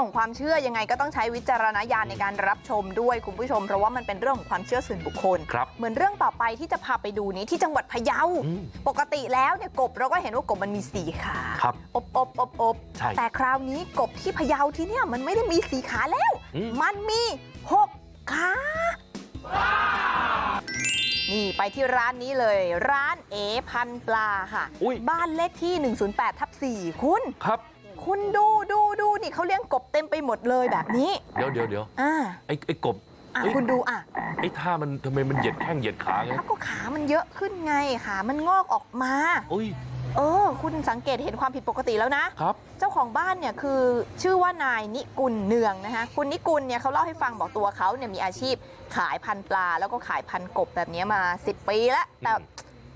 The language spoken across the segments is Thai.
รื่องของความเชื่อยังไงก็ต้องใช้วิจารณญาณในการรับชมด้วยคุณผู้ชมเพราะว่ามันเป็นเรื่องของความเชื่อส่วนบุคคลครับเหมือนเรื่องต่อไปที่จะพาไปดูนี้ที่จังหวัดพะเยาอืมปกติแล้วเนี่ยกบเราก็เห็นว่ากบมันมีสีขาครับอบอบอบอบใช่แต่คราวนี้กบที่พะเยาที่เนี่ยมันไม่ได้มีสีขาแล้วอืมมันมีหกขานี่ไปที่ร้านนี้เลย ร้านเอพันปลาค่ะอุ้ยบ้านเลขที่ 108ทับ4คุณครับ คุณดูดูดูนี่เขาเลี้ยงกบเต็มไปหมดเลยแบบนี้เดี๋ยวเดี๋ยวเดี๋ยวอ่าไอ้ไอ้กบอะเอ้ยคุณดูอะไอ้ท่ามันทำไมมันเหยียดแข้งเหยียดขาไงแล้วก็ขามันเยอะขึ้นไงขามันงอกออกมาอุ้ยเออ คุณสังเกตเห็นความผิดปกติแล้วนะครับ เจ้าของบ้านเนี่ยคือชื่อว่านายนิกุลเนืองนะคะคุณนิกุลเนี่ยเขาเล่าให้ฟังบอกตัวเขาเนี่ยมีอาชีพขายพันธุ์ปลา แล้วก็ขายพันธุ์กบแบบนี้มา 10 ปีแล้วแต่อืม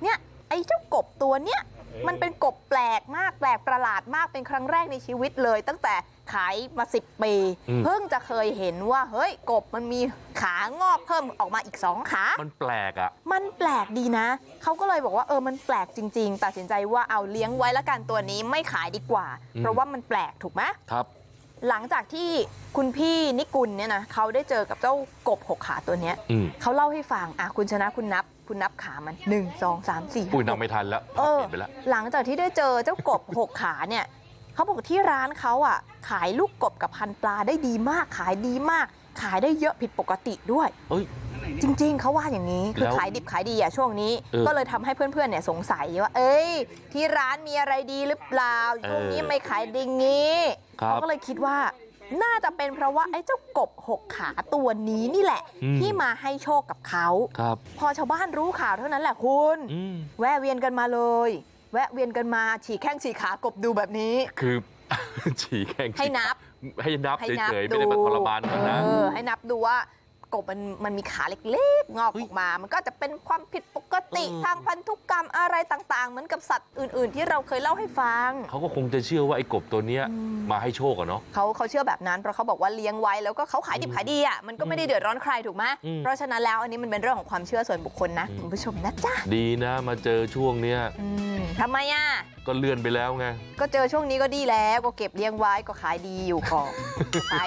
เนี่ยไอ้เจ้ากบตัวเนี้ย มันเป็นกบแปลกมากแปลกประหลาดมากเป็นครั้งแรกในชีวิตเลย ตั้งแต่ขายมา10ปีอืมเพิ่งจะเคยเห็นว่าเฮ้ยกบมันมีขางอกเพิ่มออกมาอีกสองขา มันแปลกอะ มันแปลกดีนะ เขาก็เลยบอกว่าเออมันแปลกจริง ๆ ตัดสินใจว่าเอาเลี้ยงไว้แล้วกันตัวนี้ไม่ขายดีกว่าอืมเพราะว่ามันแปลกถูกไหมครับ หลังจากที่คุณพี่นิกุลเนี่ยนะเขาได้เจอกับเจ้ากบหกขาตัวเนี้ยอืมเขาเล่าให้ฟังอะคุณชนะคุณนับ คุณนับขามัน1 2 3 4อุ้ยนับไม่ทันแล้วเออเปลี่ยนไปแล้วหลังจากที่ได้เจอเจ้ากบหกขาเนี่ยเขาบอกที่ร้านเขาอะ ขายลูกกบกับพันปลาได้ดีมาก ขายดีมาก ขายได้เยอะผิดปกติด้วยเอ้ยจริง ๆ เขาว่าอย่างนี้คือแล้วขายดิบขายดีอะช่วงนี้เออก็เลยทำให้เพื่อนๆเนี่ยสงสัยว่า เอ้ย ที่ร้านมีอะไรดีหรือเปล่าเออช่วงนี้ไม่ขายดีงี้ครับ เขาก็เลยคิดว่าน่าจะเป็นเพราะว่าไอ้เจ้ากบหกขาตัวนี้นี่แหละอืมที่มาให้โชคกับเขาครับพอชาวบ้านรู้ข่าวเท่านั้นแหละคุณอืมแวะเวียนกันมาเลย แวะเวียนกันมาฉีกแข้งฉีกขากบดูแบบนี้ คือฉี่แข้งให้นับให้นับให้นับเฉยๆดูไม่ได้มาทรมานกันนะเออให้นับดูว่า กบมันมันมีขาเล็กๆงอกเฮ้ยออกมา มันก็จะเป็นความผิดปกติเออทางพันธุกรรมอะไรต่างๆ เหมือนกับสัตว์อื่นๆ ที่เราเคยเล่าให้ฟัง เขาก็คงจะเชื่อว่าไอ้กบตัวเนี้ยอืมมาให้โชคอะเนาะเขาเขาเชื่อแบบนั้นเพราะเขาบอกว่าเลี้ยงไว้แล้วก็เขาขายดิบขายดีอะมันก็ไม่ได้เดือดร้อนใครถูกไหมอืมเพราะฉะนั้นแล้วอันนี้มันเป็นเรื่องของความเชื่อส่วนบุคคลนะอืมคุณผู้ชมนะจ๊ะดีนะมาเจอช่วงเนี้ยอืมทำไมอะก็เลื่อนไปแล้วไงก็เจอช่วงนี้ก็ดีแล้วก็เก็บเลี้ยงไว้ก็ขายดีอยู่ก่อนขาย